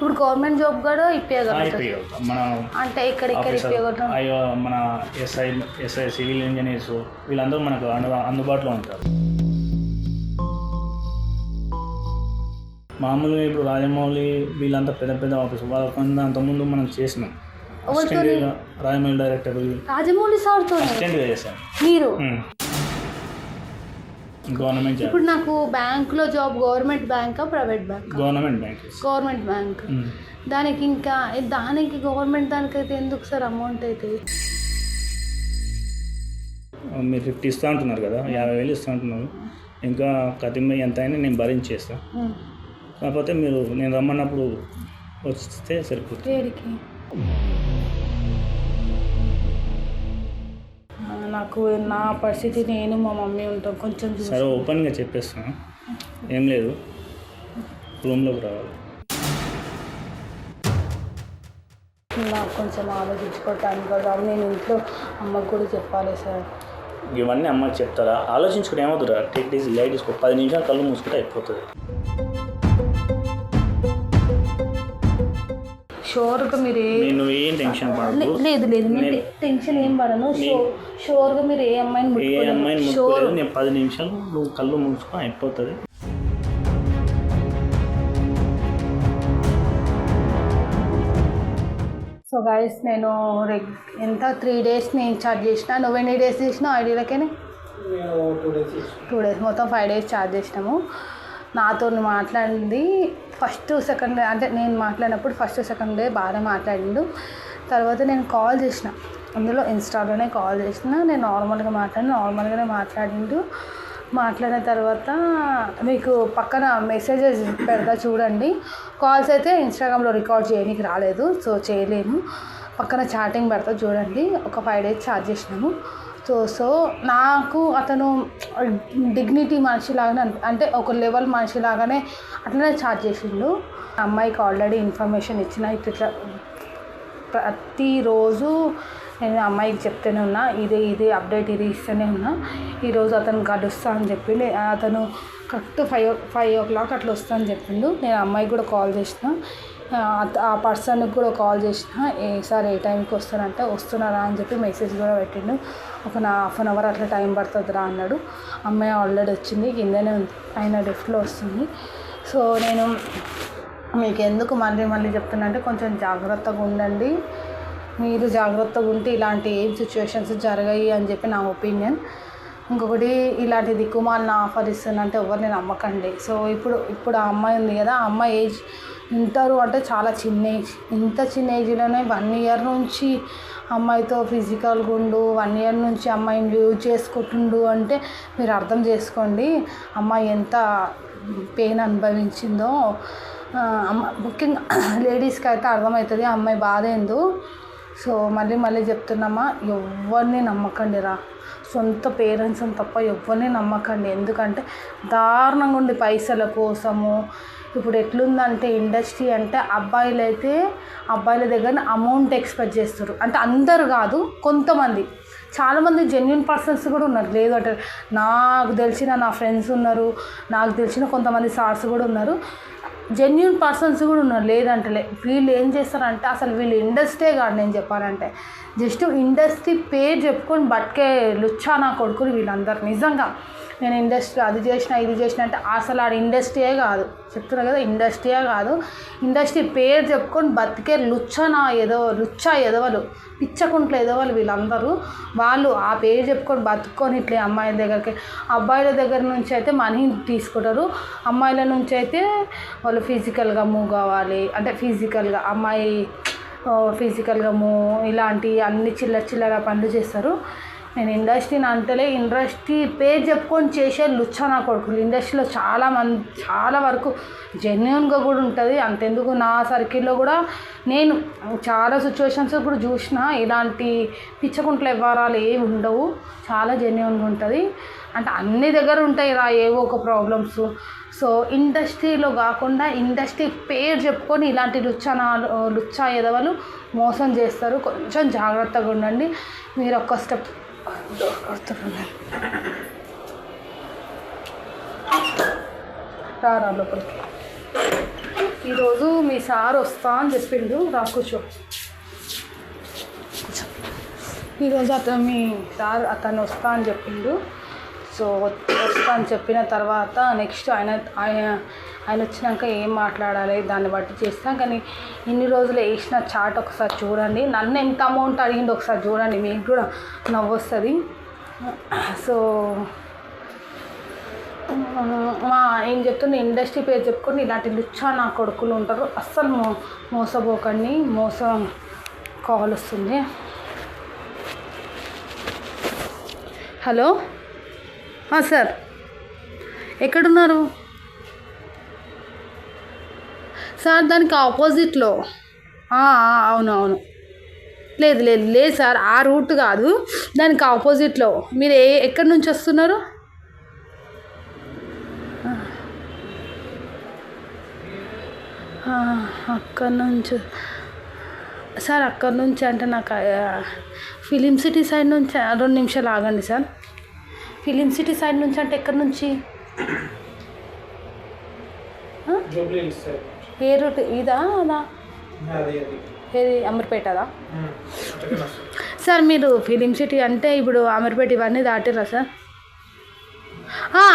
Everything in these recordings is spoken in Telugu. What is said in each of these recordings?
ఇప్పుడు గవర్నమెంట్ జాబ్ కూడా అయిపోయాయి మన అంటే ఇక్కడ ఇక్కడ అయ్యో మన ఎస్ఐ ఎస్ఐ సివిల్ ఇంజనీర్స్ వీళ్ళందరూ మనకు అందు అందుబాటులో ఉంటారు. మామూలుగా ఇప్పుడు రాజమౌళి వీళ్ళంతా పెద్ద పెద్ద ఆఫీస్ వాళ్ళకంతా అంతకుముందు మనం చేసినాం. రాజమౌళి డైరెక్టర్ రాజమౌళి సార్తో చేశాను మీరు? గవర్నమెంట్ ఇప్పుడు నాకు బ్యాంక్లో job government బ్యాంకా private bank? Government bank government bank. దానికి ఇంకా దానికి గవర్నమెంట్ దానికైతే ఎందుకు సార్ అమౌంట్ అయితే? మీరు ఫిఫ్టీ ఇస్తా అంటున్నారు కదా యాభై వేలు ఇస్తా అంటున్నారు. ఇంకా కతిమ్మ ఎంత అయినా నేను భరించేస్తాను ఉమ్. కాకపోతే మీరు నేను రమ్మన్నప్పుడు వస్తే సరిపోతుంది. నాకు నా పరిస్థితి నేను మా మమ్మీ ఉంటాం. కొంచెం సరే ఓపెన్గా చెప్పేస్తాను ఏం లేదు. రూమ్లోకి రావాలి. నాకు కొంచెం ఆలోచించుకోవటానికి కదా. నేను ఇంట్లో అమ్మకు కూడా చెప్పాలి సార్. ఇవన్నీ అమ్మకి చెప్తారా? ఆలోచించుకుని ఏమవుతుందా టేక్ డీస్ లైట్ తీసుకో. పది నిమిషాలు కళ్ళు మూసుకుంటే అయిపోతుంది. షూర్గా మీరు నేను ఏం టెన్షన్ పడదు లేదు లేదు నేను టెన్షన్ ఏం పడను. షో షూర్గా మీరు ఏ అమ్మాయిని ఏ అమ్మాయిని ముట్టుకోలేదు. నేను పది నిమిషాలు నువ్వు కళ్ళు మూసుకొని అయిపోతుంది. సో గైస్ నేను రెగ్ ఎంత? త్రీ డేస్ నేను చార్జ్ చేసిన. నువ్వు ఎన్ని డేస్ చేసినావు? ఐడీలకేనే టూ డేస్ మొత్తం ఫైవ్ డేస్ ఛార్జ్ చేసినాము. నాతో మాట్లాడింది. ఫస్ట్ సెకండ్ డే అంటే నేను మాట్లాడినప్పుడు ఫస్ట్ సెకండ్ డే బాగానే మాట్లాడిండు. తర్వాత నేను కాల్ చేసిన. అందులో ఇన్స్టాలోనే కాల్ చేసిన. నేను నార్మల్గా మాట్లాడి నార్మల్గానే మాట్లాడిండు. మాట్లాడిన తర్వాత మీకు పక్కన మెసేజెస్ పెడతా చూడండి. కాల్స్ అయితే ఇన్స్టాగ్రామ్లో రికార్డ్ చేయడానికి రాలేదు సో చేయలేము. పక్కన చాటింగ్ పెడతా చూడండి. ఒక ఫైవ్ డేస్ చార్జ్ చేసినాము. సో సో నాకు అతను డిగ్నిటీ మనిషిలాగానే అను అంటే ఒక లెవెల్ మనిషిలాగానే అట్లనే ఛార్జ్ చేసిండు. అమ్మాయికి ఆల్రెడీ ఇన్ఫర్మేషన్ ఇచ్చిన ఇట్లా ఇట్లా ప్రతిరోజు నేను అమ్మాయికి చెప్తూనే ఉన్నా ఇదే ఇదే అప్డేట్ ఇది ఇస్తూనే ఉన్నా. ఈరోజు అతను గడుస్తా అని చెప్పిండు. అతను correct five five o'clock అట్లా వస్తా అని చెప్పిండు. నేను అమ్మాయికి కూడా కాల్ చేసిన. ఆ, పర్సన్కి కూడా కాల్ చేసిన ఏ సార్ ఏ టైంకి వస్తారంటే వస్తున్నారా? అని చెప్పి మెసేజ్ కూడా పెట్టిండు. ఒక నా హాఫ్ అన్ అవర్ అట్లా టైం పడుతుందిరా అన్నాడు. అమ్మాయి ఆల్రెడీ వచ్చింది కిందనే ఉంది ఆయన లిఫ్ట్లో వస్తుంది. సో నేను మీకు ఎందుకు మళ్ళీ మళ్ళీ చెప్తున్నా అంటే కొంచెం జాగ్రత్తగా ఉండండి. మీరు జాగ్రత్తగా ఉంటే ఇలాంటి ఏం సిచ్యువేషన్స్ జరగాయి అని చెప్పి నా ఒపీనియన్. ఇంకొకటి ఇలాంటి దిక్కుమాలిన ఆఫర్ ఇస్తుందంటే ఎవరిని నమ్మకండి. సో ఇప్పుడు ఇప్పుడు ఆ అమ్మాయి ఉంది కదా ఆ అమ్మాయి ఏజ్ ఇంటరు అంటే చాలా చిన్న ఏజ్ ఇంత చిన్న ఏజ్లోనే వన్ ఇయర్ నుంచి అమ్మాయితో ఫిజికల్గా ఉండు వన్ ఇయర్ నుంచి అమ్మాయిని యూజ్ చేసుకుంటుండు అంటే మీరు అర్థం చేసుకోండి. అమ్మాయి ఎంత పెయిన్ అనుభవించిందో అమ్మ ముఖ్యంగా లేడీస్కి అయితే అర్థమవుతుంది ఆ అమ్మాయి బాధ ఏందో. సో మళ్ళీ మళ్ళీ చెప్తున్నామా ఎవరిని నమ్మకండి రా. సొంత పేరెంట్స్ని తప్ప ఎవరిని నమ్మకండి. ఎందుకంటే దారుణంగా ఉండి పైసల కోసము ఇప్పుడు ఎట్లుందంటే ఇండస్ట్రీ అంటే అబ్బాయిలు అయితే అబ్బాయిల దగ్గర అమౌంట్ ఎక్స్పెక్ట్ చేస్తారు. అంటే అందరు కాదు కొంతమంది. చాలామంది జెన్యున్ పర్సన్స్ కూడా ఉన్నారు. లేదు అంటే నాకు తెలిసిన నా ఫ్రెండ్స్ ఉన్నారు నాకు తెలిసిన కొంతమంది సార్స్ కూడా ఉన్నారు. జెన్యున్ పర్సన్స్ కూడా ఉన్నారు. లేదంటలే. వీళ్ళు ఏం చేస్తారంటే అసలు వీళ్ళు ఇండస్ట్రీ కాదు నేను చెప్పాలంటే. జస్ట్ ఇండస్ట్రీ పేరు చెప్పుకొని బట్కే లుచ్చా నా కొడుకులు వీళ్ళందరూ. నిజంగా. నేను ఇండస్ట్రీ అది చేసిన ఇది చేసిన అంటే అసలు ఆడ ఇండస్ట్రీయే కాదు. చెప్తున్నా కదా ఇండస్ట్రీయే కాదు. ఇండస్ట్రీ పేరు చెప్పుకొని బతికే లుచ్చనా నా ఎదో లుచ్చా ఎదవలు పిచ్చకుంట్ల ఎదవలు వీళ్ళందరూ వాళ్ళు ఆ పేరు చెప్పుకొని బతుకొని ఇట్లా అమ్మాయిల దగ్గరికి అబ్బాయిల దగ్గర నుంచి అయితే మనీ తీసుకుంటారు. అమ్మాయిల నుంచి అయితే వాళ్ళు ఫిజికల్గా మూవ్ కావాలి. అంటే ఫిజికల్గా అమ్మాయి ఫిజికల్గా మూవ్ ఇలాంటి అన్ని చిల్లర చిల్లర పనులు చేస్తారు. నేను ఇండస్ట్రీని అంటలే ఇండస్ట్రీ పేరు చెప్పుకొని చేసే లుచ్చా నా కొడుకులు. ఇండస్ట్రీలో చాలా మంది చాలా వరకు జెన్యున్గా కూడా ఉంటుంది. అంతెందుకు నా సర్కిల్లో కూడా నేను చాలా సిచ్యువేషన్స్ కూడా చూసిన ఇలాంటి పిచ్చకుంట్ల వ్యవహారాలు ఏవి ఉండవు. చాలా జెన్యున్గా ఉంటుంది. అంటే అన్ని దగ్గర ఉంటాయి రా ఏవో ఒక ప్రాబ్లమ్స్ సో ఇండస్ట్రీలో కాకుండా ఇండస్ట్రీ పేరు చెప్పుకొని ఇలాంటి లుచ్చనా లుచ్చా ఎదవలు మోసం చేస్తారు. కొంచెం జాగ్రత్తగా ఉండండి. మీరు ఒక్క స్టెప్ డోర్ కొడుతున్నారు లోపలికి ఈరోజు మీ సార్ వస్తా అని చెప్పిండు రా కూర్చో. ఈరోజు అతను మీ సార్ అతను వస్తా అని చెప్పిండు సో వస్తా అని చెప్పిన తర్వాత నెక్స్ట్ ఆయన ఆయన ఆయన వచ్చినాక ఏం మాట్లాడాలి? దాన్ని బట్టి చేస్తాం. కానీ ఇన్ని రోజులు వేసిన చాట్ ఒకసారి చూడండి. నన్ను ఎంత అమౌంట్ అడిగింది ఒకసారి చూడండి. మీకు కూడా నవ్వు వస్తుంది సో మా ఏం చెప్తున్నా ఇండస్ట్రీ పేరు చెప్పుకొని ఇలాంటి లుచ్చా నా కొడుకులు ఉంటారు. అస్సలు మో మోసపోకండి. మోసం కాల్ వస్తుంది. హలో? సార్. ఎక్కడున్నారు? సార్ దానికి ఆపోజిట్లో. అవునవును లేదు లేదు లేదు సార్ ఆ రూట్ కాదు. దానికి ఆపోజిట్లో. మీరు ఏ ఎక్కడి నుంచి వస్తున్నారు? అక్కడి నుంచి. సార్ అక్కడి నుంచి అంటే నాకు ఫిలిం సిటీ సైడ్ నుంచి రెండు నిమిషాలు ఆగండి సార్. ఫిలిం సిటీ సైడ్ నుంచి అంటే ఎక్కడి నుంచి? ఏ రూట్ ఇదా అదా ఏది అమర్పేటదా సార్ మీరు ఫిలిం సిటీ అంటే ఇప్పుడు అమర్పేట ఇవన్నీ దాటిరా సార్?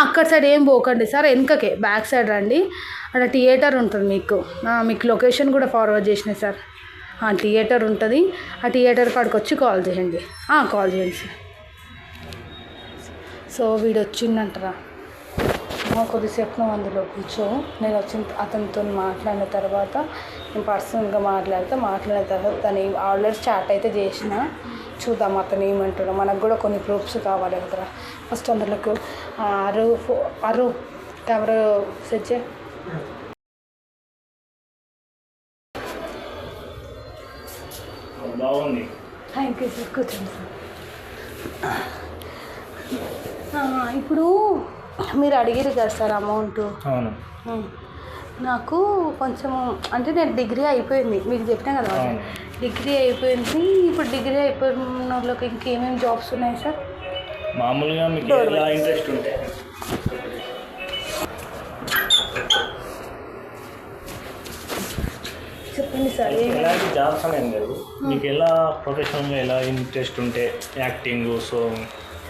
అక్కడ సైడ్ ఏం పోకండి సార్ వెనుకకే బ్యాక్ సైడ్ రండి. అక్కడ థియేటర్ ఉంటుంది మీకు. మీకు లొకేషన్ కూడా ఫార్వర్డ్ చేసిన సార్. థియేటర్ ఉంటుంది. ఆ థియేటర్ కాడికి వచ్చి కాల్ చేయండి. కాల్ చేయండి సార్. సో వీడు వచ్చిందంటరా కొద్దిసేపు నువ్వు అందులో కూర్చో. నేను వచ్చిన అతనితో మాట్లాడిన తర్వాత నేను పర్సనల్గా మాట్లాడితే. మాట్లాడిన తర్వాత తను ఆల్రెడీ చాట్ అయితే చేసిన. చూద్దాం అతను ఏమంటాడో. మనకు కూడా కొన్ని ప్రూఫ్స్ కావాలి కదరా. ఫస్ట్ అందులోకి అరు ఫో అరు కెమెరా సెట్ బాగుంది. Thank you sir. కూర్చోండి సార్. ఇప్పుడు మీరు అడిగారు కదా సార్ అమౌంట్? అవును. నాకు కొంచెం అంటే నేను డిగ్రీ అయిపోయింది మీకు చెప్పినా కదా. డిగ్రీ అయిపోయింది ఇప్పుడు డిగ్రీ అయిపోయిన వాళ్ళకి ఇంకేమేమి జాబ్స్ ఉన్నాయి సార్? మామూలుగా మీకు ఎలా. ఇంట్రెస్ట్ ఉంటే. చెప్పండి సార్ ఎలాంటి జాబ్స్ అనేది మీకు ఎలా ప్రొఫెషనల్గా ఎలా ఇంట్రెస్ట్ ఉంటే యాక్టింగ్ సో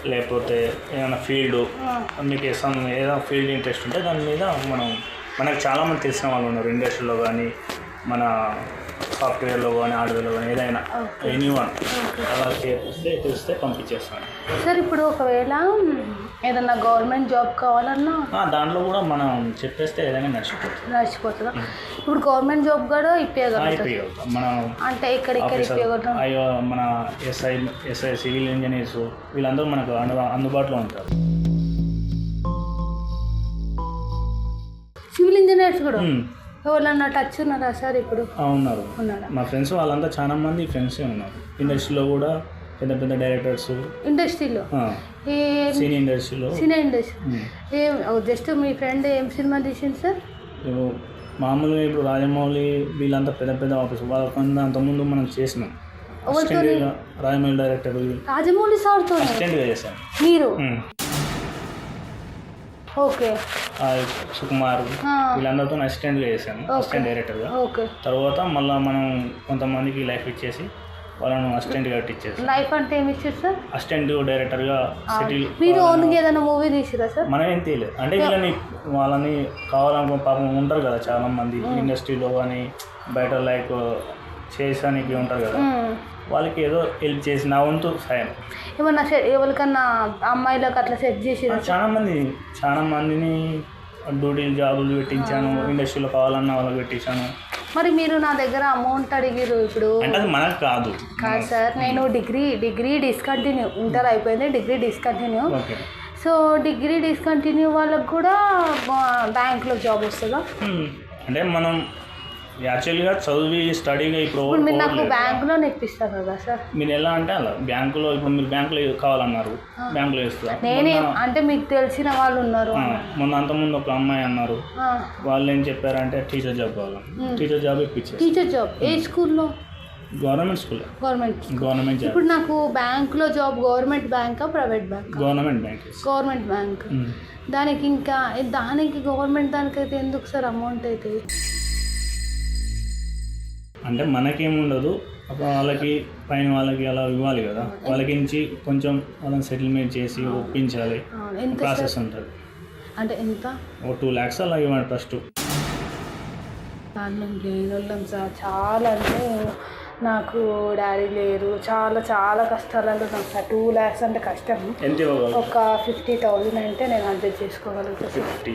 లేకపోతే ఏమైనా ఫీల్డ్ మీకు సమ్ ఏదైనా ఫీల్డ్ ఇంట్రెస్ట్ ఉంటే దాని మీద మనం మనకు చాలామంది తెలిసిన వాళ్ళు ఉన్నారు. ఇండస్ట్రీలో కానీ మన సాఫ్ట్వేర్లో కానీ హార్డ్వేర్లో కానీ ఏదైనా. Any one. అలా చేస్తే తెలిస్తే పంపించేస్తాను. సార్ ఇప్పుడు ఒకవేళ ఏదన్నా గవర్నమెంట్ జాబ్ కావాలన్నా ఆ, దాంట్లో కూడా మనం చెప్పేస్తే ఏదైనా నడిచిపోతుంది నడిచిపోతుందా? ఇప్పుడు గవర్నమెంట్ జాబ్ కూడా ఇప్పగలుగుతారు అయిపోయి మనం అంటే ఇక్కడ ఇక్కడ ఆఫీసర్ ఇప్పగలుగుతాం అయ్యో మన ఎస్ఐ ఎస్ఐ సివిల్ ఇంజనీర్స్ వీళ్ళందరూ మనకు అందు అందుబాటులో ఉంటారు. సివిల్ ఇంజనీర్స్ కూడా? ఎవరన్నా టచ్ ఉన్నారా సార్ ఇప్పుడు? ఉన్నారా? మా ఫ్రెండ్స్ వాళ్ళంతా చాలా మంది ఫ్రెండ్సే ఉన్నారు. ఇండస్ట్రీలో కూడా పెద్ద పెద్ద డైరెక్టర్స్. ఇండస్ట్రీలో. సినీ ఇండస్ట్రీలో. Cine industry. ఏం జస్ట్ మీ ఫ్రెండ్ ఏం సినిమా తీసింది సార్? ఇప్పుడు మామూలుగా ఇప్పుడు రాజమౌళి వీళ్ళంతా పెద్ద పెద్ద ఆఫీస్. వాళ్ళకన్నా అంతకుముందు మనం చేసినాం రాజమౌళి డైరెక్టర్ రాజమౌళి సార్తో చేశాను మీరు. ఓకే. సుకుమార్. వీళ్ళందరితో అసిస్టెంట్గా చేశాను. అసిస్టెంట్ డైరెక్టర్గా. ఓకే. తర్వాత మళ్ళీ మనం కొంతమందికి లైఫ్ ఇచ్చేసి వాళ్ళను అసిస్టెంట్గా ఇచ్చేసి లైఫ్ అంటే ఏమి ఇచ్చారు సార్? అసిస్టెంట్ డైరెక్టర్గా సెటిల్ మీరు ఓన్గా ఏదైనా మూవీ తీసిరా సార్? మనం ఏం తెలియదు అంటే వీళ్ళని వాళ్ళని కావాలనుకో పాపం ఉంటారు కదా చాలా మంది ఇండస్ట్రీలో కానీ బయట లైక్ చేసానికి ఉంటారు కదా. వాళ్ళకి ఏదో హెల్ప్ చేసి నా వంతు సాయం. ఏమన్నా ఎవరికన్నా అమ్మాయిలకు అట్లా సెట్ చేసిరా చాలా మంది చాలా మందిని డ్యూటీలు జాబులు పెట్టించాను ఇండస్ట్రీలో కావాలన్న వాళ్ళకి పెట్టించాను. మరి మీరు నా దగ్గర అమౌంట్ అడిగిరు ఇప్పుడు? అంటే అది మనకు కాదు. కాదు సార్ నేను డిగ్రీ డిగ్రీ డిస్కంటిన్యూ ఇంటర్ అయిపోయింది degree discontinue okay. So degree discontinue వాళ్ళకు కూడా బ్యాంక్లో జాబ్ వస్తుందా. అంటే మనం యాక్చువల్గా చదివి స్టడీగా ఇప్పుడు మీరు నాకు. బ్యాంక్లో ఇప్పిస్తారు కదా సార్. మీరు ఎలా అంటే అలా బ్యాంకులో ఇప్పుడు మీరు బ్యాంకులో కావాలన్నారు? బ్యాంకులో నేనే మొన్న- అంటే మీకు తెలిసిన వాళ్ళు ఉన్నారు మొన్న అంతకుముందు ఒక అమ్మాయి అన్నారు. వాళ్ళు ఏం చెప్పారంటే టీచర్ జాబ్ కావాలి. టీచర్ జాబ్ ఇప్పించారు టీచర్ జాబ్ ఏ స్కూల్లో? గవర్నమెంట్ స్కూల్ గవర్నమెంట్ గవర్నమెంట్ ఇప్పుడు నాకు బ్యాంక్లో job government బ్యాంకా private bank? Government bank government bank దానికి ఇంకా దానికి గవర్నమెంట్ దానికి అయితే ఎందుకు సార్ అమౌంట్ అయితే? అంటే మనకేముండదు. అప్పుడు వాళ్ళకి పైన వాళ్ళకి అలా ఇవ్వాలి కదా. వాళ్ళకి నుంచి కొంచెం వాళ్ళని సెటిల్మెంట్ చేసి ఒప్పించాలి. ప్రాసెస్ ఉంటుంది. అంటే ఎంత? ఒక టూ ల్యాక్స్ అలా ఇవ్వండి ఫస్ట్. మేము లేనోళ్ళం సార్. చాలా అంటే నాకు డాడీ లేరు. చాలా చాలా కష్టాలలో ఉన్నాం సార్. టూ ల్యాక్స్ అంటే కష్టం. ఒక ఫిఫ్టీ థౌజండ్ అంటే నేను అడ్జస్ట్ చేసుకోగలుగుతాను ఫిఫ్టీ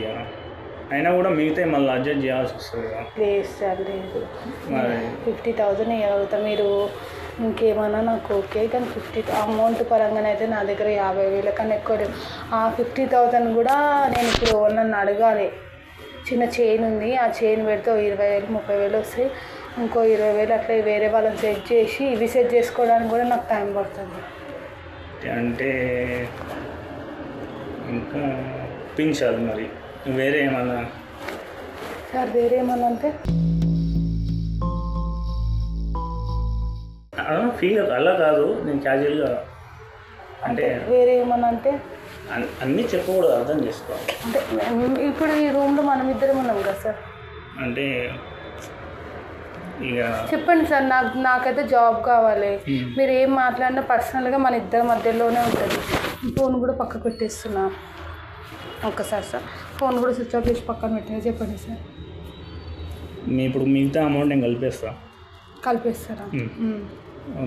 అయినా కూడా మిగతా మళ్ళీ అడ్జస్ట్ చేయాల్సి వస్తుంది లేదు సార్ లేదు. మరి? ఫిఫ్టీ థౌజండ్ ఇవ్వగలుగుతా మీరు ఇంకేమన్నా నాకు ఓకే కానీ ఫిఫ్టీ అమౌంట్ పరంగానైతే నా దగ్గర యాభై వేల కన్నా ఎక్కువ లేవు ఆ ఫిఫ్టీ థౌజండ్ కూడా నేను ఇప్పుడు నన్ను అడగాలి. చిన్న చైన్ ఉంది ఆ చైన్ పెడితే ఇరవై వేలు ముప్పై వేలు వస్తాయి. ఇంకో ఇరవై వేలు అట్లా వేరే వాళ్ళని సెట్ చేసి ఇవి సెట్ చేసుకోవడానికి కూడా నాకు టైం పడుతుంది. అంటే ఇంకా పించాలి మరి. వేరే ఏమన్నా? సార్ వేరే ఏమన్నా అంటే? ఫీల్ అలా కాదు నేను క్యాజువల్గా అంటే వేరే ఏమన్నా అంటే? అన్- అన్నీ చెప్పకూడదు అర్థం చేసుకోవాలి అంటే ఇప్పుడు ఈ రూమ్లో మనం ఇద్దరం ఉన్నాం కదా సార్? అంటే చెప్పండి సార్ నాకు నాకైతే జాబ్ కావాలి. మీరు ఏం మాట్లాడినా పర్సనల్గా మన ఇద్దరి మధ్యలోనే ఉంటుంది. ఫోన్ కూడా పక్కకు పెట్టేస్తున్నా. ఒక్కసారి సార్ ఫోన్ కూడా స్విచ్ ఆఫ్ చేసి పక్కన పెట్టిన చెప్పండి సార్. మీ ఇప్పుడు మిగతా అమౌంట్ నేను కలిపేస్తా. కలిపేస్తారా.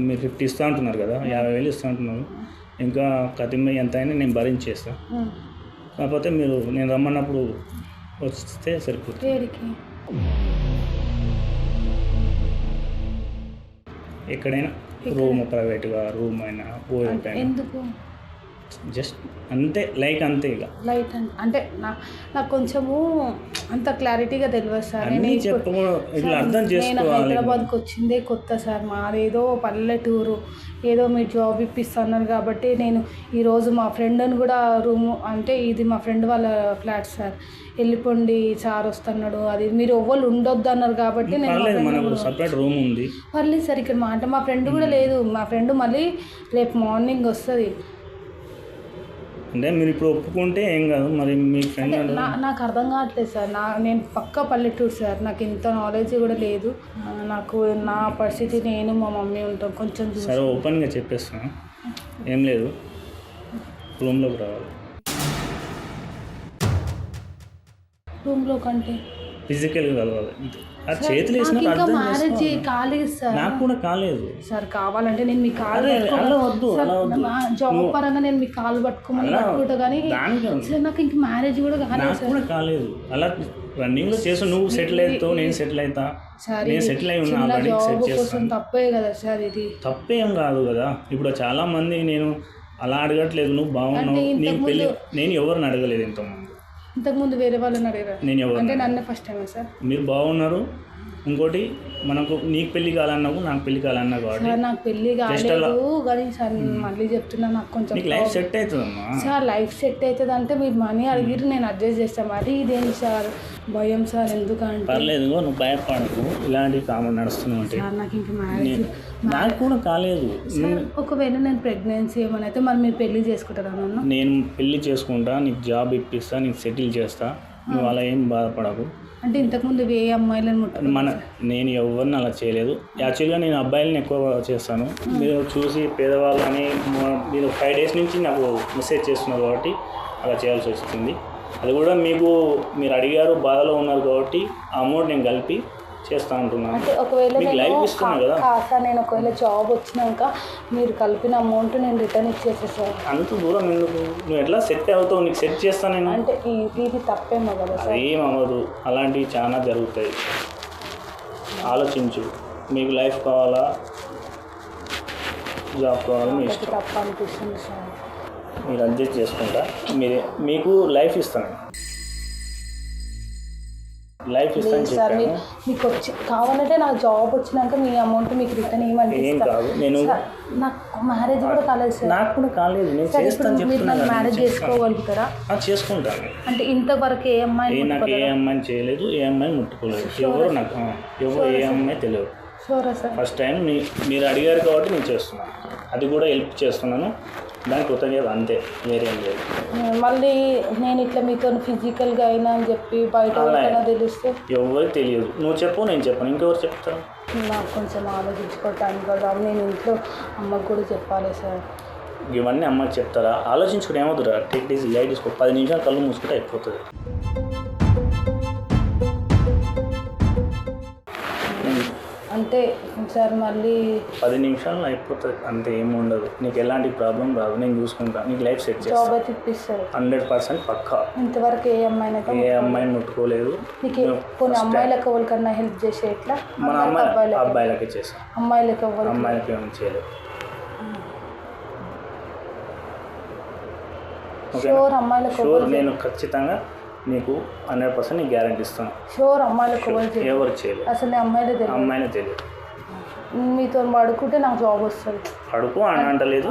మీరు ఫిఫ్టీ ఇస్తా అంటున్నారు కదా యాభై వేలు ఇస్తా అంటున్నారు. ఇంకా కతిమ్మ ఎంత అయినా నేను భరించేస్తా. కాకపోతే మీరు నేను రమ్మన్నప్పుడు వస్తే సరిపోతుంది. ఎక్కడైనా రూమ్ ప్రైవేట్గా రూమ్ అయినా. ఎందుకు? జస్ట్ అంతే లైక్ అంతే ఇక. లైట్ అంటే నాకు కొంచెము అంత క్లారిటీగా తెలియదు సార్. నేను హైదరాబాద్కి వచ్చిందే కొత్త సార్ మాదేదో పల్లెటూరు ఏదో మీరు జాబ్ ఇప్పిస్తున్నారు కాబట్టి నేను ఈరోజు మా ఫ్రెండ్ని కూడా రూము అంటే ఇది మా ఫ్రెండ్ వాళ్ళ ఫ్లాట్ సార్. వెళ్ళిపోండి సార్ వస్తున్నాడు అది మీరు ఎవ్వరు ఉండొద్దు అన్నారు కాబట్టి నేను సపరేట్ రూమ్ ఉంది. పర్లేదు సార్ ఇక్కడ మా అంటే మా ఫ్రెండ్ కూడా లేదు. మా ఫ్రెండ్ మళ్ళీ రేపు మార్నింగ్ వస్తుంది. అంటే మీరు ఇప్పుడు ఒప్పుకుంటే ఏం కాదు మరి మీ ఫ్రెండ్ నాకు అర్థం కావట్లేదు సార్. నా నేను పక్క పల్లెటూరు సార్. నాకు ఇంత నాలెడ్జ్ కూడా లేదు. నాకు నా పరిస్థితి నేను మా మమ్మీ ఉంటాం. కొంచెం సరే ఓపెన్గా చెప్పేస్తాను ఏం లేదు. రూమ్లోకి రావాలి. రూమ్లో కంటే ఫిజికల్గా కలవాలి చేతులు నాకు ఇంకా మ్యారేజ్. కాలేదు సార్ నాకు కూడా కాలేదు. సార్ కావాలంటే నేను మీ కాలు అలా వద్దు, అలా వద్దు. జాబ్ పరంగా నేను మీ కాలు పట్టుకోమని పట్టుకుంటా కానీ. సార్ నాకు ఇంక మ్యారేజ్ కూడా కాలేదు నాకు కూడా కాలేదు. అలా రన్నింగ్లో చేసి నువ్వు సెటిల్ అవుతావు నేను సెటిల్ అవుతా నేను సెటిల్ అయి ఉన్నా సెట్ చేస్తాను. తప్పే కదా సార్ ఇది. తప్పేం కాదు కదా. ఇప్పుడు చాలా మంది నేను అలా అడగట్లేదు నువ్వు బాగున్నావు ఇంతకుముందు- పెళ్ళి నేను ఎవరిని అడగలేదు ఇంతకుముందు ఇంతకుముందు వేరే వాళ్ళని అడిగారు నేను ఎవరు అంటే నన్నే ఫస్ట్ టైమే సార్? మీరు బాగున్నారు. ఇంకోటి మనకు నీకు పెళ్ళి కాలన్నావు నాకు పెళ్ళి కాలన్నా కాబట్టి సార్ నాకు పెళ్ళి కాలేదు. కానీ సార్ మళ్ళీ చెప్తున్నా నాకు కొంచెం లైఫ్ సెట్ అవుతుందమ్మా. సార్ లైఫ్ సెట్ అవుతుంది అంటే మీరు మనీ అడిగిరు నేను అడ్జస్ట్ చేస్తాను మరి ఇదేంటి సార్? భయం సార్ ఎందుకంటే పర్లేదు నువ్వు భయపడకు. ఇలాంటివి కామన్ నడుస్తూనే ఉంటాయి సార్ నాకు ఇంక మ్యారేజ్ నాకు కూడా కాలేదు. ఒకవేళ నేను ప్రెగ్నెన్సీ ఏమైనా అయితే మరి మీరు పెళ్ళి చేసుకుంటారా నన్ను? నేను పెళ్ళి చేసుకుంటా నీకు జాబ్ ఇప్పిస్తా నీకు సెటిల్ చేస్తా. నువ్వు అలా ఏం బాధపడకు. అంటే ఇంతకుముందు ఏ అమ్మాయిలను మన నేను ఎవరిని అలా చేయలేదు. యాక్చువల్గా నేను అబ్బాయిలని ఎక్కువ చేస్తాను. మీరు చూసి పేదవాళ్ళని మ- మీరు ఫైవ్ డేస్ నుంచి నాకు మెసేజ్ చేస్తున్నారు కాబట్టి అలా చేయాల్సి వస్తుంది. అది కూడా మీకు మీరు అడిగారు బాధలో ఉన్నారు కాబట్టి ఆ అమౌంట్ నేను కలిపి చేస్తా ఉంటున్నాను అంటే ఒకవేళ నేను నేను ఒకవేళ జాబ్ వచ్చినాక మీరు కలిపిన అమౌంట్ నేను రిటర్న్ ఇచ్చేసా సార్. అంత దూరం ఎందుకు? నువ్వు ఎట్లా సెట్ అవుతావు? నీకు సెట్ చేస్తా నేను. అంటే ఇది తప్పేమో కదా సార్. అదేం అవ్వదు. అలాంటివి చాలా జరుగుతాయి. ఆలోచించు. మీకు లైఫ్ కావాలా? జాబ్ కావాలా? మీ ఇష్టం. తప్పు అనిపిస్తుంది సార్. మీరు అడ్జస్ట్ చేసుకుంటా. మీరే మీకు లైఫ్ ఇస్తాను లైఫ్ ఇస్తాను సార్ మీకు వచ్చి కావాలంటే నాకు జాబ్ వచ్చినాక మీ అమౌంట్ మీకు రిటర్న్ ఇవ్వమంటే ఏం. కాదు నేను నాకు మ్యారేజ్ కూడా కాలేదు సార్. నాకు కూడా కాలేదు నేను చేస్తాను మీరు నాకు మ్యారేజ్. చేసుకోగలుగుతారా? ఆ, చేసుకుంటాను. అంటే ఇంతవరకు ఏ అమ్మాయి నాకు ఏ అమ్మాయిని చేయలేదు ఏ అమ్మాయిని ముట్టుకోలేదు. ఎవరు నాకు ఎవరు ఏ అమ్మాయి తెలియదు. ఫస్ట్ టైం మీరు అడిగారు కాబట్టి నేను చేస్తున్నాను. అది కూడా హెల్ప్ చేస్తున్నాను. దానికి కృతజ్ఞత అంతే వేరేం లేదు. మళ్ళీ నేను ఇట్లా మీతో ఫిజికల్గా అయినా అని చెప్పి బయట? ఎవరికైనా తెలిస్తే? ఎవరికి తెలియదు. నువ్వు చెప్పు నేను చెప్పను. ఇంకెవరు చెప్తాను నాకు కొంచెం ఆలోచించుకోవటానికి కూడా నేను ఇంట్లో అమ్మకు కూడా చెప్పాలి సార్. ఇవన్నీ అమ్మకి చెప్తారా? ఆలోచించుకుని ఏమవుతుందా టేక్ డీస్ లైట్ తీసుకో పది నిమిషాలు కళ్ళు మూసుకుంటే అయిపోతుంది. అంటే సార్ మళ్ళీ పది నిమిషాల్లో అయిపోతుంది. అంతే ఏమి ఉండదు. నీకు ఎలాంటి ప్రాబ్లం రాదు. నేను చూసుకుంటాను నీకు లైఫ్ సెట్ జాబ్ చేస్తాను అయితే ఇప్పిస్తారు. హండ్రెడ్ పర్సెంట్ పక్కా. ఇంతవరకు ఏ అమ్మాయినైతే ఏ అమ్మాయిని ముట్టుకోలేదు. నీకు కొన్ని అమ్మాయిలకు ఎవరికన్నా హెల్ప్ చేసే ఇట్లా మన అమ్మాయి అబ్బాయిలకి. చేస్తాం. అమ్మాయిలకు ఎవరికి? అమ్మాయిలకి ఏమి చేయలేదు. షోర్ అమ్మాయిలకు షూర్ నేను ఖచ్చితంగా నీకు హండ్రెడ్ పర్సెంట్ నీకు గ్యారంటీ ఇస్తాను. షోర్ అమ్మాయిలకు ఎవరు చేయలేదు అసలు నేను అమ్మాయిలే తెలియదు. అమ్మాయినే తెలియదు. మీతో పడుకుంటే నాకు జాబ్ వస్తుంది. అడుగు అని అంటలేదు.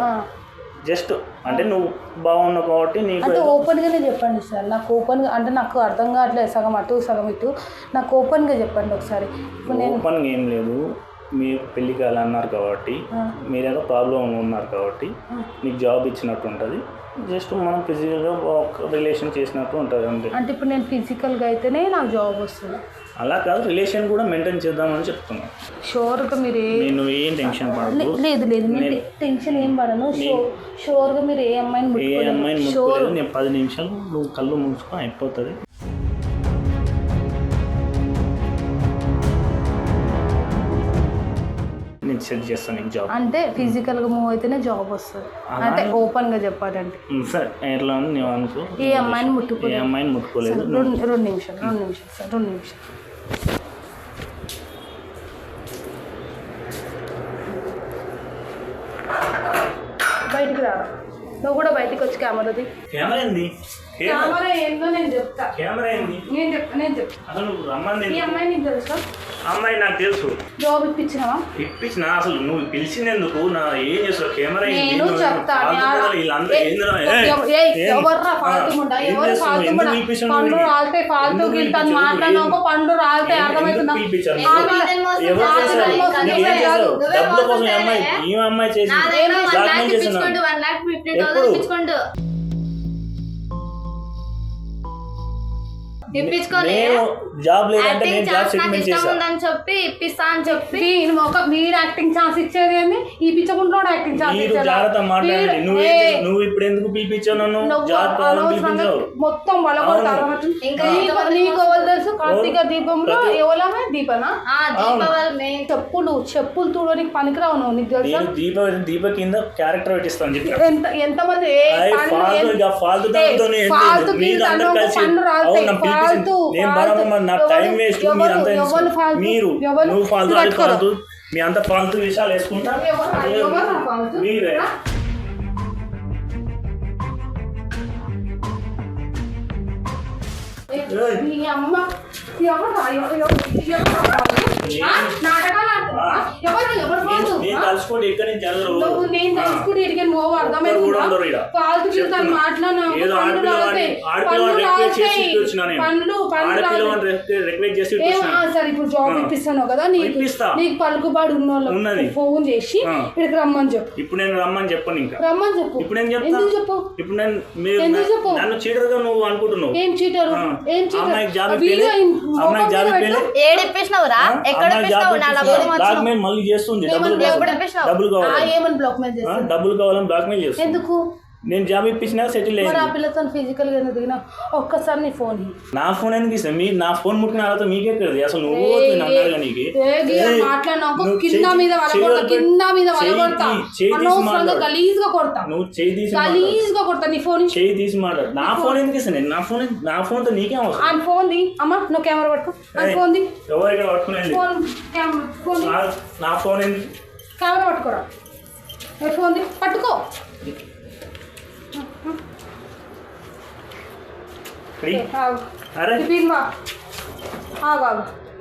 జస్ట్ అంటే నువ్వు బాగున్నావు కాబట్టి నీకు అంటే ఓపెన్గానే చెప్పండి సార్. నాకు ఓపెన్గా అంటే నాకు అర్థం కావట్లేదు. సగం అటు సగం ఇటు. నాకు ఓపెన్గా చెప్పండి ఒకసారి. ఇప్పుడు నేను ఓపెన్గా ఏం లేదు. మీరు పెళ్ళికి వెళ్ళి అన్నారు కాబట్టి. మీరేదో ప్రాబ్లం ఉన్నారు కాబట్టి నీకు జాబ్ ఇచ్చినట్టు ఉంటుంది. జస్ట్ మనం ఫిజికల్గా ఒక రిలేషన్ చేసినట్టు ఉంటుంది అంతే. అంటే ఇప్పుడు నేను ఫిజికల్గా అయితేనే నాకు జాబ్ వస్తుంది. అలా కాదు రిలేషన్ కూడా మెయింటైన్ చేద్దామని చెప్తున్నాను షోర్గా మీరు నేను ఏం టెన్షన్ పడదు లేదు లేదు నేను టెన్షన్ ఏం పడను. షో షోర్గా మీరు ఏ అమ్మాయిని ఏ అమ్మాయిని ముట్టుకోలేదు. నేను పది నిమిషాలు నువ్వు కళ్ళు మూసుకొని అయిపోతుంది. సెట్ చేస్తాను నీకు జాబ్ అంటే ఫిజికల్గా మూవ్ అయితేనే జాబ్ వస్తుంది. అంటే ఓపెన్గా చెప్పాలంటే. సరే ఎట్లా అని నేను అనుకో ఏ అమ్మాయిని ఏ ముట్టుకోలేదు అమ్మాయిని ముట్టుకోలేదు. రెండు రెండు నిమిషాలు రెండు నిమిషాలు సార్ రెండు నిమిషాలు. బయటికి రారా? నువ్వు కూడా బయటికి వచ్చి కెమెరాది కెమెరా ఏంది? కెమెరా ఏందో నేను చెప్తా. కెమెరా ఏంది? నేను చెప్తా నేను చెప్తా అసలు నువ్వు రమ్మంది ఈ అమ్మాయి నీకు తెలుసా? అమ్మాయి నాకు తెలుసు. జాబ్ ఇప్పించినావా? ఇప్పించిన? అసలు నువ్వు పిలిచినందుకు నా ఏం చేస్తావు కెమెరా? నేను చెప్తా వీళ్ళందరూ ఏందిరా? ఎవర్రా ఎవరు నువ్వు? రాలితే ఫాల్తు గీల్తాను? మాట్లాడినాక రాలితే అర్థమవుతుందా? డబ్బుల కోసం అమ్మాయి ఈ చేసింది. ఎప్పుడు? నేను జాబ్ లేదంటే యాక్టింగ్ నేను జాబ్ సెటిల్మెంట్ చెప్పి ఇప్పిస్తా అని చెప్పి వీని ఒక యాక్టింగ్ ఛాన్స్ ఇచ్చేది యాక్టింగ్ ఛాన్స్ మీరు జాగ్రత్త మాట్లాడండి. వీడు- నువ్వు ఏ, నువ్వు ఇప్పుడు ఎందుకు పిలిపించావు నన్ను? మొత్తం? ఇంకా నీకు- ఎవరు తెలుసు? కార్తీక దీపంలో ఎవరమే? దీపనా? మెయిన్ చెప్పులు చెప్పులు చూడడానికి పనికిరావు నువ్వు నీకు తెలుసా? నేను దీప దీప కింద క్యారెక్టర్ పెట్టిస్తాను చెప్పి ఎంత ఎంతమంది ఫాల్తు ఫాల్తు? ఫాల్తు నేను. బరాబర్ నా టైం వేస్ట్ మీరంతా? మీరు నువ్వు ఫాల్తు అది మీ అంత ఫాల్తు విషయాలు వేసుకుంటా? మీరే. నీ అమ్మ కలుసుకోండి ఎక్కడి నుంచి జరగరు నేను అర్థమైందా సరే ఇప్పుడు జాబ్. ఇప్పిస్తాను కదా నీకు. నీకు పలుకుబాటు ఉన్న ఉన్నది. వాళ్ళకి ఫోన్ చేసి. ఇక్కడికి రమ్మని చెప్పు. ఇప్పుడు నేను రమ్మని చెప్పను ఇంకా. రమ్మని చెప్పు. ఇప్పుడు నేను చెప్పు? ఇప్పుడు నేను మీరు? నన్ను చీటర్గా నువ్వు అనుకుంటున్నావు. ఏం చీటరు. ఏం చీటర్ ఎక్కడ బ్లాక్ మెయిల్ మళ్ళీ చేస్తుంది డబ్బులు కావాలి. కావాలని బ్లాక్ మెయిల్ చేస్తుంది ఎందుకు? నేను జాబ్ ఇప్పించినా సెటిల్ మరి ఆ అయ్యింది. పిల్లతో ఫిజికల్గా ఎందుకు దిగినా ఒక్కసారి నీ ఫోన్. నా ఫోన్ ఎందుకు ఇస్తాను మీ నా ఫోన్ ముట్టిన తర్వాత మీకే కది అసలు నువ్వు అన్నారు నీకు. మాట్లాడినావు. కింద మీద వలగొడతా. కింద మీద వలగొడతా తీ- అనవసరంగా. గలీజ్గా కొడతా. నువ్వు చేయి తీసి. గలీజ్గా కొడతా నీ ఫోన్. చేయి తీసి మాట్లాడు. నా ఫోన్ ఎందుకు ఇస్తాను? నా ఫోన్ నా ఫోన్తో నీకేం ఆ అవసరం ఫోన్ ది. అమ్మ నువ్వు కెమెరా పట్టుకో. ఆ ఫోన్ ది. ఎవరు ఇక్కడ పట్టుకునేది ఫోన్ కెమెరా ఫోన్ నా- ఫోన్ ఎందుకు? కెమెరా పట్టుకోరా. ఫోన్ ది? పట్టుకో ఇక్కడి. ఆగు. అరే.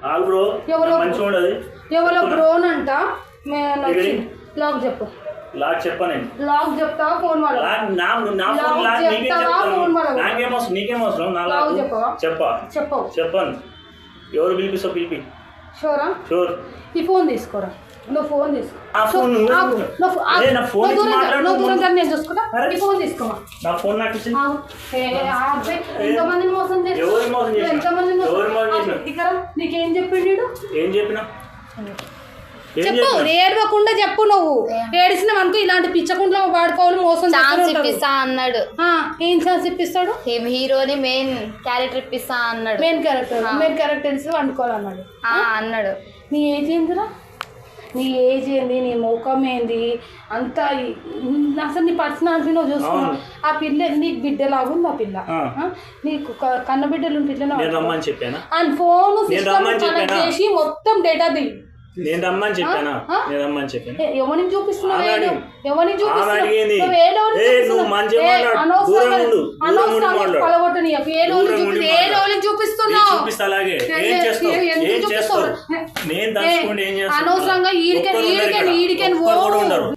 ఆగు బ్రో ఎవరో- మంచిగా ఉండదు ఎవరో బ్రోన్ అంట? లాక్ చెప్పు. లాక్ చెప్పా నేను. లాక్ చెప్తావా? ఫోన్ వాళ్ళ నా నా ఫోన్ లాక్ నీకేం? చెప్తాను? అవసరం? నీకేం అవసరం? నా లాక్ చెప్పవా? చెప్పా. చెప్పవు. చెప్పాను. ఎవరు పిలిపిస్తావు? పిలిపి. షోరా? షూర్. ఈ ఫోన్ తీసుకోరా? నువ్వు ఫోన్ తీసుకో. నువ్వు- దూరం జర, నేను చూసుకుంటా. ఈ ఫోన్ తీసుకోమా. ఎంతమందిని మోసం? ఇక్కడ నీకేం చెప్పిండు? ఏం చెప్పినా? చెప్పు ఏడవకుండా చెప్పు నువ్వు. ఏడిసినావు అనుకో ఇలాంటి పిచ్చకుండా వాడుకోవాలి మోసం ఛాన్స్. ఇప్పిస్తా అన్నాడు. ఆ, ఏం ఛాన్స్ ఇప్పిస్తాడు? ఏం హీరోని మెయిన్ క్యారెక్టర్ ఇప్పిస్తా అన్నాడు. మెయిన్ క్యారెక్టర్ మెయిన్ క్యారెక్టర్స్ వండుకోవాలన్నాడు ఆ, అన్నాడు. నీ ఏజ్ ఏందిరా? నీ ఏజ్ ఏంది? నీ ముఖం ఏంది? అంతా అసలు నీ పర్సనాలిటీ నువ్వు చూస్తున్నావు అవును. ఆ పిల్ల నీకు బిడ్డలాగుంది ఆ పిల్ల. ఆ. ఆ? నీకు కన్న బిడ్డలు చెప్పానా? And phone system connect? చేసి మొత్తం డేటా ది నేను రమ్మని చెప్పానా? నేను రమ్మని చెప్పానా? ఏ, ఎవరిని చూపిస్తున్నావు. ఎవరిని చూపిస్తున్నావు? అడిగింది. నువ్వు ఏడవని ఏ,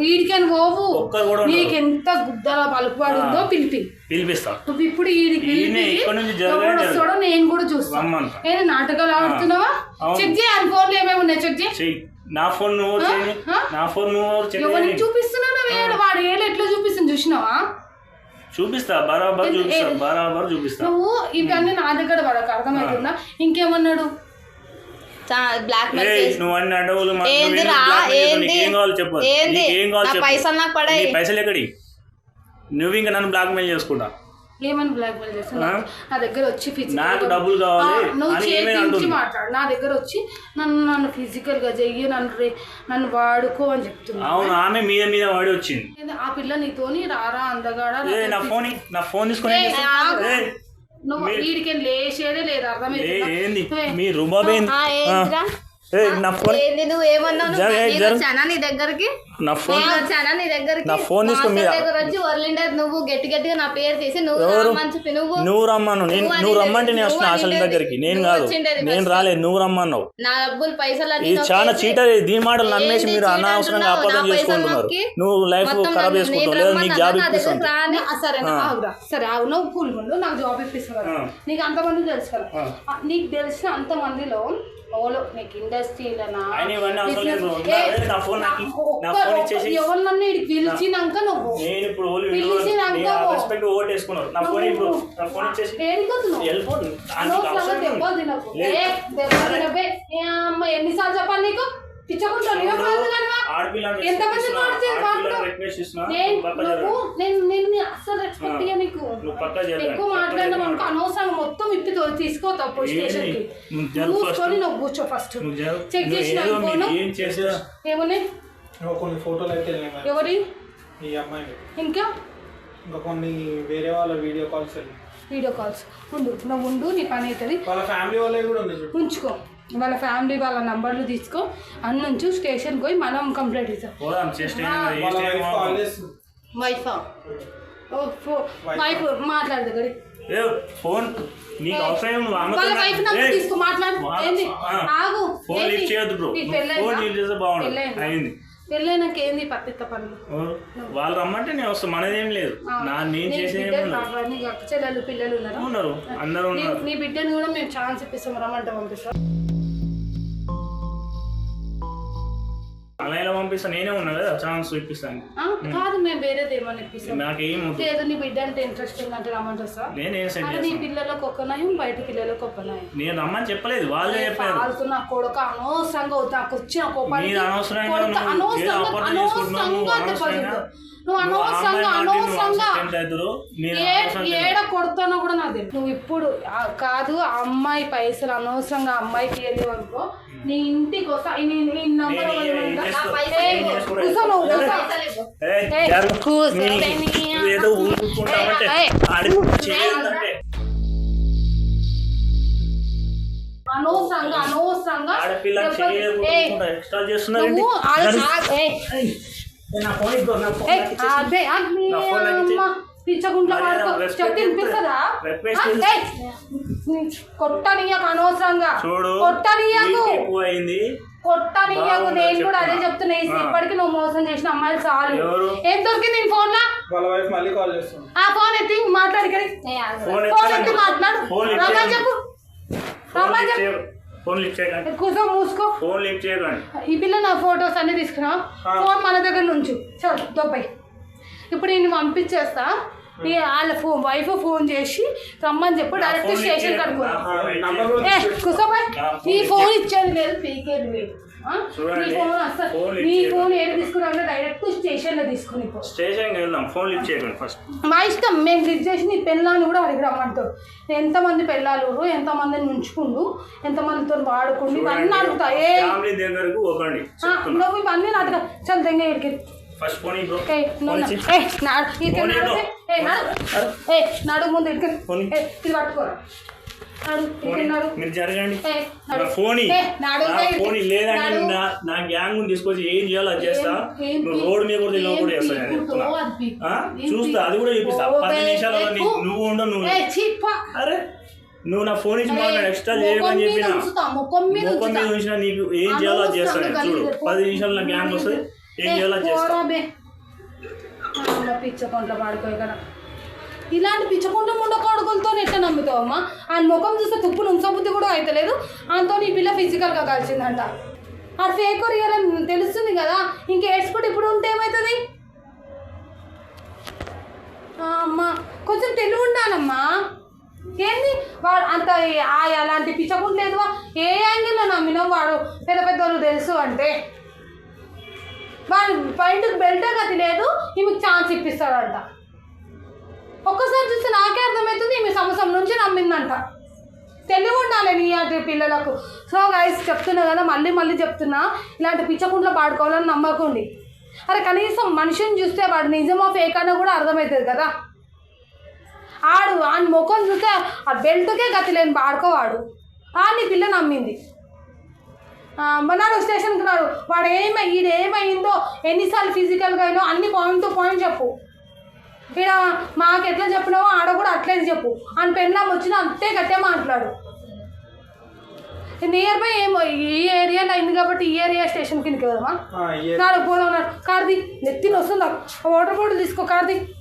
వీడికని పోవు. నీకు ఎంత గుద్దల పలుకుబడిందో పిలిపి. పిలిపిస్తా. నువ్వు ఇప్పుడు ఈడికి. వస్తాడో నేను కూడా చూస్తాను ఏది నాటకాలు ఆడుతున్నావా. చెక్ చేయి అని ఫోన్లు ఏమేమి ఉన్నాయి చెక్ చేయి. నా ఫోన్ నువ్వు? నా ఫోన్ నువ్వు ఎవరికి. చూపిస్తున్నావు వేడు ఏళ్ళు ఎట్లా చూపిస్తుంది చూసినావా? చూపిస్తా బరాబర్ చూపిస్తా బరాబర్ చూపిస్తా. నువ్వు ఇవన్నీ నా దగ్గర పడక అర్థమవుతుందా? ఇంకేమన్నాడు? బ్లాక్? ఏంది? నా పైసలు నాకు పడాయి. నీ పైసలు ఎక్కడి? నువ్వు ఇంకా నన్ను బ్లాక్ మెయిల్ చేసుకుంటా. ఏమని బ్లాక్ మెయిల్ చేస్తున్నావు నా దగ్గర వచ్చి నాకు డబ్బులు కావాలి నువ్వు అని ఏమీ చేతించి అంటుంది. మాట్లాడు. నా దగ్గర వచ్చి నన్ను నన్ను ఫిజికల్గా చెయ్యి నన్ను రే- నన్ను వాడుకో అని చెప్తున్నా అవును ఆమె మీద మీద వాడి వచ్చింది. ఆ పిల్ల నీతోని రారా అందగాడ నా ఫోన్ నా ఫోన్ తీసుకొని నువ్వు వీడికి లేచేదే లేదు అర్థమైందా మీ నా ఫోన్ నువ్వు ఏమన్నావు? నీ దగ్గరికి? నా ఫోన్ వచ్చానా నీ దగ్గరికి? నా ఫోన్ తీసుకో మాస్టర్ మీద. దగ్గర వచ్చి వరలిండర్ నువ్వు గట్టి గట్టిగా నా పేరు తీసి నువ్వు ఎవరు? చెప్పి నువ్వు నువ్వు రమ్మను. నేను నువ్వు రమ్మంటే నేను వస్తున్నా అసలు దగ్గరికి. నేను కాదు. నేను. రాలేదు. నువ్వు రమ్మన్నావు. నా డబ్బులు పైసలు అన్ని ఇది చాలా చీటర్ దీని మాటలు నమ్మేసి మీరు అనవసరంగా పైసలు చేసుకుంటున్నారు. నువ్వు లైఫ్ ఖరాబ్ చేసుకుంటావు లేదా నీకు జాబ్ ఇప్పిస్తాను సరే ఆగురా సరే ఆగు. నువ్వు కూల్ ఉండు నాకు జాబ్ ఆ. నీకు అంతమంది తెలుసు కదా. నీకు తెలిసిన అంతమందిలో ఓలో నీకు ఇండస్ట్రీలనా ఫోన్ ఇచ్చేసి ఎవరు నన్ను ఇక్కడికి పిలిచినాక నువ్వు. నేను ఇప్పుడు ఓన్లీ రెస్పెక్ట్ ఓట్ నా ఫోన్ ఇప్పుడు నా ఫోన్ ఇచ్చేసి ఎన్నిసార్లు చెప్పాలి నీకు? పిచ్చకుంటాను ఎంతమంది. ఎక్కువ మాట్లాడడం. అనుకో మొత్తం ఇప్పి తీసుకోతావు పోలీస్? స్టేషన్కి నువ్వు కూర్చో ఫస్ట్. చెక్ చేసిన ఏదో కొన్ని ఫోటోలు అయితే. ఎవరి? ఈ అమ్మాయి ఇంకా? ఇంకా కొన్ని వేరే వాళ్ళ వీడియో కాల్స్ వీడియో కాల్స్. ఉండు నువ్వు ఉండు నీ పని అవుతుంది. వాళ్ళ ఫ్యామిలీ వాళ్ళే కూడా ఉంచుకో. వాళ్ళ ఫ్యామిలీ వాళ్ళ నంబర్లు తీసుకో. అన్నుంచు స్టేషన్కి పోయి మనం కంప్లైంట్ ఇస్తాం వైఫ్ వైఫా మాట్లాడదు గడి. ఏ ఫోన్ నీకు అవసరం తీసుకో మాట్లాడు. ఆగు. ఫోన్? లిఫ్ట్ చేయొద్దు బ్రో. చేస్తే? అయింది. పెళ్ళైనాక ఏంది పత్తిత్త పనులు? వాళ్ళు రమ్మంటే నేను వస్తాను మనదేం లేదు. నా నేను నీ చేసేది బిడ్డలు ఏమి పాప, నీకు అక్క చెల్లెలు పిల్లలు ఉన్నారా? ఉన్నారు అందరూ నీ- ఉన్నారు. నీ బిడ్డని కూడా మేము ఛాన్స్ ఇప్పిస్తాం రమ్మంటే పంపిస్తాం అలా ఎలా పంపిస్తాను నేనే ఉన్నా కదా ఛాన్స్ ఇప్పిస్తాను? కాదు మేము వేరేది ఏమని ఇప్పిస్తాం. నాకేం లేదు నీ బిడ్డ అంటే ఇంట్రెస్ట్ ఉందంటే రమ్మంటే వస్తా నేనేం సెట్ నీ పిల్లలకు ఒక నయం బయట పిల్లలకు ఒక నయం. నేను రమ్మని చెప్పలేదు వాళ్ళే చెప్పారు. కాలుతూ నా కొడుకు అనవసరంగా నాకు వచ్చిన కోపానికి మీరు అనవసరంగా అనవసరంగా నువ్వు అనవసరంగా? అనవసరంగా ఏడ కొడుతానో కూడా నాకు తెలియదు నువ్వు ఇప్పుడు కాదు అమ్మాయి పైసలు అనవసరంగా అమ్మాయికి వెళ్ళేవు అనుకో నీ ఇంటికి వస్తా అనవసరంగా అనవసరంగా. అదే. అమ్మ. పిచ్చగుంట్లో చెప్తే వినిపిస్తుందా! కొట్టనీయకు అనవసరంగా. కొట్టనీయకు. కొట్టనీయకు నేను కూడా అదే చెప్తున్నా. ఇప్పటికి నువ్వు మోసం చేసిన అమ్మాయిలు చాలు? ఏం దొరికింది నీ ఫోన్లో ఆ ఫోన్ ఎత్తి మాట్లాడి. ఫోన్. ఎత్తి మాట్లాడు. ఫోన్ లిఫ్ట్ రమ్మని చేయకండి. చెప్పు. ఫోన్ రమ్మని లిఫ్ట్ చెప్పు. చేయకండి. ఫోన్ లిఫ్ట్ చేయకండి కూర్చో మూసుకో. ఫోన్ లిఫ్ట్ చేయకండి ఈ పిల్ల నా ఫొటోస్ అన్ని తీసుకున్నా ఆ. ఫోన్ మన దగ్గర నుంచి. చల్ దొబ్బై ఇప్పుడు నేను పంపించేస్తా. వాళ్ళ ఫోన్ వైఫ్ ఫోన్ చేసి రమ్మని చెప్పు డైరెక్ట్ స్టేషన్ ఇచ్చేయండి. కడుకో నా ఫోన్ నంబర్ ఇచ్చేయండి. కూడా ఏ నా ఫోన్ ఇచ్చేది లేదు పీకేది లేదు. నీ ఫోన్ అసలు ఫోన్ నీ ఇచ్చేయండి. ఫోన్ ఏది తీసుకున్నా డైరెక్ట్ స్టేషన్లో తీసుకుని పో. స్టేషన్కి వెళ్దాం. ఫోన్ లిఫ్ట్ చేయకండి ఫస్ట్. మా ఇష్టం. మేము లిఫ్ట్ చేసి నీ పెళ్ళాన్ని కూడా అడిగి రమ్మంటారు. ఎంతమంది పెళ్ళాలు ఎంతమందిని ఉంచుకుండు? ఎంతమందితో వాడుకుండు? ఇవన్నీ అడుగుతా. ఏ? దగ్గరకు నువ్వు ఇవన్నీ అడగ చల్ దెంగ ఇడికి ఫస్ట్ ఫోన్ ఇవ్వు. ఏ నువ్వు ఫోన్ నా- ఇచ్చి. ఏ నాడు. ముందు ఇది పట్టుకోరా మీరు జరగండి. ఏ నా ఫోన్ ఫోన్ గ్యాంగ్ తీసుకొచ్చి ఏం చేయాలో అది చేస్తా. నువ్వు రోడ్ మీద కూడా తెలియదు కూడా చేస్తా చూస్తా. అది కూడా చూపిస్తా. పది బే, నిమిషాలలో నీ- ఎక్కు. నువ్వు ఉండవు నువ్వు అరే నువ్వు నా ఫోన్ ఇచ్చి మాట్లాడు. ఎక్స్ట్రా చేయమని చెప్పిన. ముఖం మీద. ఉంచిన నీకు ఏం చేయాలో అది చేస్తా నేను. అనవసరంగా చూడు పది నిమిషాలు నా గ్యాంగ్ వస్తుంది. ఏం చేయాలో చేస్తా. పిచ్చ పాడుకో ఇక్కడ ఇలాంటి పిచ్చకుంట ముండ కొడుకులతో ఎట్లా నమ్ముతావమ్మా ఆయన ముఖం చూస్తే తుప్పు నుంచబుద్ధి కూడా అవుతలేదు ఆయనతో ఈ పిల్ల ఫిజికల్గా కలిసిందంట ఆ ఫేక్ రియల్ అని తెలుస్తుంది కదా. ఇంక ఏడ్చుకుంటే ఇప్పుడు ఉంటే ఏమవుతుంది అమ్మా కొంచెం తెలివి ఉండాలమ్మా. ఏంది? వాడు అంత అలాంటి పిచ్చకుండా లేదు ఏ యాంగిల్లో నమ్మినావు వాడు? పెద్ద పెద్ద వాళ్ళు తెలుసు అంటే. వాడు బయటకు బెల్టే గతి లేదు ఈమెకు ఛాన్స్ ఇప్పిస్తాడంట. ఒక్కసారి చూస్తే నాకే అర్థమవుతుంది ఈమె సంవత్సరం నుంచి నమ్మిందంట. తెలివి ఉండాలి నీ అటు పిల్లలకు. సో గైస్ చెప్తున్నా కదా మళ్ళీ మళ్ళీ చెప్తున్నా ఇలాంటి పిచ్చకుంట్లో పాడుకోవాలని నమ్మకండి. అరే కనీసం మనిషిని చూస్తే వాడు నిజమా ఫేక్ అన్న కూడా అర్థమవుతుంది కదా. ఆడు ఆ ముఖం చూస్తే ఆ బెల్ట్కే గతి లేని పాడుకోవాడు. ఆ నీ పిల్ల నమ్మింది. మనాడు స్టేషన్కి రాడు వాడు ఏమై ఈడు ఏమైందో ఎన్నిసార్లు ఫిజికల్గా అయినో అన్ని పాయింట్ టు పాయింట్ చెప్పు. ఇక్కడ మాకు ఎట్లా చెప్పినావో ఆడ కూడా అట్లే చెప్పు. అని పెళ్ళాం వచ్చిన అంతే గట్టే మాట్లాడు. నియర్ బై ఏమో ఈ ఏరియాలో అయింది కాబట్టి ఈ ఏరియా స్టేషన్ కిందకి వెళ్దామా? నాలుగు పోదాం నాడు కార్ది నెత్తిని వస్తుంది వాటర్ బాటిల్ తీసుకో కార్ది.